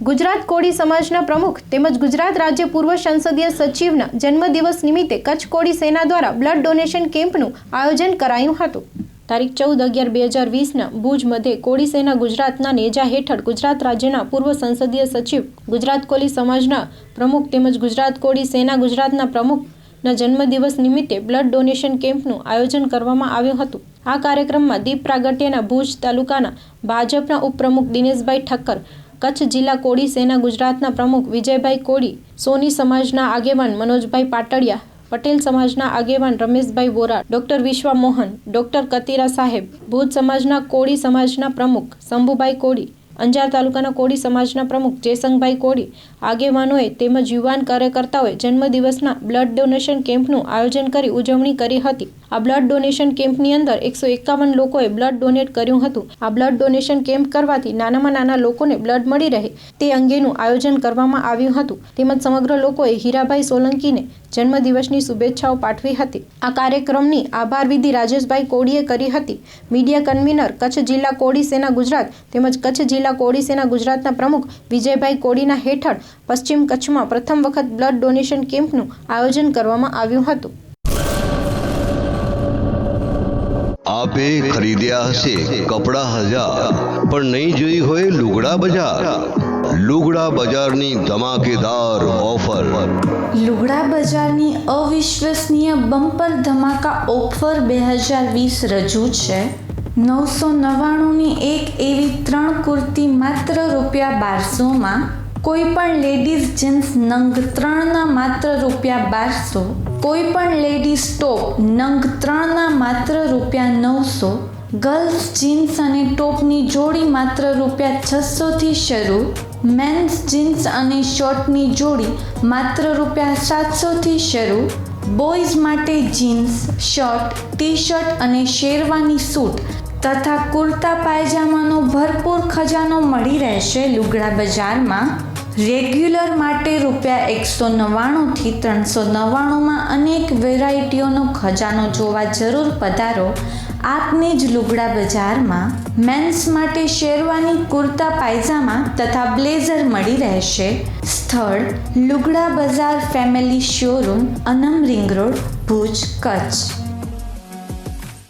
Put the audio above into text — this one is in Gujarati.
ગુજરાત કોળી સમાજના પ્રમુખ તેમજ ગુજરાત રાજ્ય પૂર્વ સંસદીય સચિવના જન્મદિવસ નિમિત્તે કચ્છ કોળી સેના દ્વારા બ્લડ ડોનેશન કેમ્પનું આયોજન કરાયું હતું. તારીખ ચૌદ અગિયાર બે હજાર વીસના ભુજ મધ્યે કોળી સેના ગુજરાતના નેજા હેઠળ ગુજરાત રાજ્યના પૂર્વ સંસદીય સચિવ, ગુજરાત કોળી સમાજના પ્રમુખ તેમજ ગુજરાત કોળી સેના ગુજરાતના પ્રમુખના જન્મદિવસ નિમિત્તે બ્લડ ડોનેશન કેમ્પનું આયોજન કરવામાં આવ્યું હતું. આ કાર્યક્રમમાં દીપ પ્રાગટ્યના ભુજ તાલુકાના ભાજપના ઉપપ્રમુખ દિનેશભાઈ ઠક્કર કચ્છ જિલ્લા કોળી સેના ગુજરાતના પ્રમુખ વિજયભાઈ કોળી, સોની સમાજના આગેવાન મનોજભાઈ પાટડિયા પટેલ સમાજના આગેવાન રમેશભાઈ વોરા, ડોક્ટર વિશ્વા મોહન, ડોક્ટર કતીરા સાહેબ, ભુજ સમાજના કોળી સમાજના પ્રમુખ શંભુભાઈ કોળી, અંજાર તાલુકાના કોળી સમાજના પ્રમુખ જયસંગભાઈ કોળી, આગેવાનોએ તેમજ યુવાન કાર્યકર્તાઓએ જન્મદિવસના બ્લડ ડોનેશન કેમ્પનું આયોજન કરી ઉજવણી કરી હતી. આ બ્લડ ડોનેશન કેમ્પની અંદર એકસો એકાવન લોકોએ બ્લડ ડોનેટ કર્યું હતું. આ બ્લડ ડોનેશન કેમ્પ કરવાથી નાનામાં નાના લોકોને બ્લડ મળી રહે તે અંગેનું આયોજન કરવામાં આવ્યું હતું. તેમજ સમગ્ર લોકોએ હીરાભાઈ સોલંકીને જન્મદિવસની શુભેચ્છાઓ પાઠવી હતી. આ કાર્યક્રમની આભાર વિધિ રાજેશભાઈ કોડીએ કરી હતી. મીડિયા કન્વીનર કચ્છ જિલ્લા કોડી સેના ગુજરાત તેમજ કચ્છ જિલ્લા કોડી સેના ગુજરાતના પ્રમુખ વિજયભાઈ કોડીના હેઠળ પશ્ચિમ કચ્છમાં પ્રથમ વખત બ્લડ ડોનેશન કેમ્પનું આયોજન કરવામાં આવ્યું હતું. આપે ખરીદ્યા હશે કપડાં હજાર, પણ નહીં જોઈ હોય લુગડા બજાર. લુગડા બજારની ધમાકેદાર ઓફર. લુગડા બજારની અવિશ્વસનીય બમ્પર ધમાકા ઓફર બે હજાર વીસ રજૂ છે. નવસો નવ્વાણુંની એક એવી ત્રણ કુર્તી માત્ર રૂપિયા બારસોમાં કોઈ પણ લેડીઝ જીન્સ નંગ ત્રણના માત્ર રૂપિયા બારસો કોઈ પણ લેડીઝ ટોપ નંગ ત્રણના માત્ર રૂપિયા નવસો, ગર્લ્સ જીન્સ અને ટોપની જોડી માત્ર રૂપિયા છસોથી શરૂ, મેન્સ જીન્સ અને શર્ટની જોડી માત્ર રૂપિયા સાતસોથી શરૂ, બોયઝ માટે જીન્સ, શર્ટ ટી શર્ટ અને શેરવાની સૂટ તથા કુર્તા પાયજામાનો ભરપૂર ખજાનો મળી રહેશે લુગડા બજારમાં. રેગ્યુલર માટે રૂપિયા એકસો નવ્વાણુંથી ત્રણસો નવ્વાણુંમાં અનેક વેરાયટીઓનો ખજાનો જોવા જરૂર પધારો. આપને જ લુગડા બજારમાં મેન્સ માટે શેરવાની કુર્તા પાયજામા તથા બ્લેઝર મળી રહેશે. સ્થળ, લુગડા બજાર family showroom, Anam ring road, Bhuj, Kutch.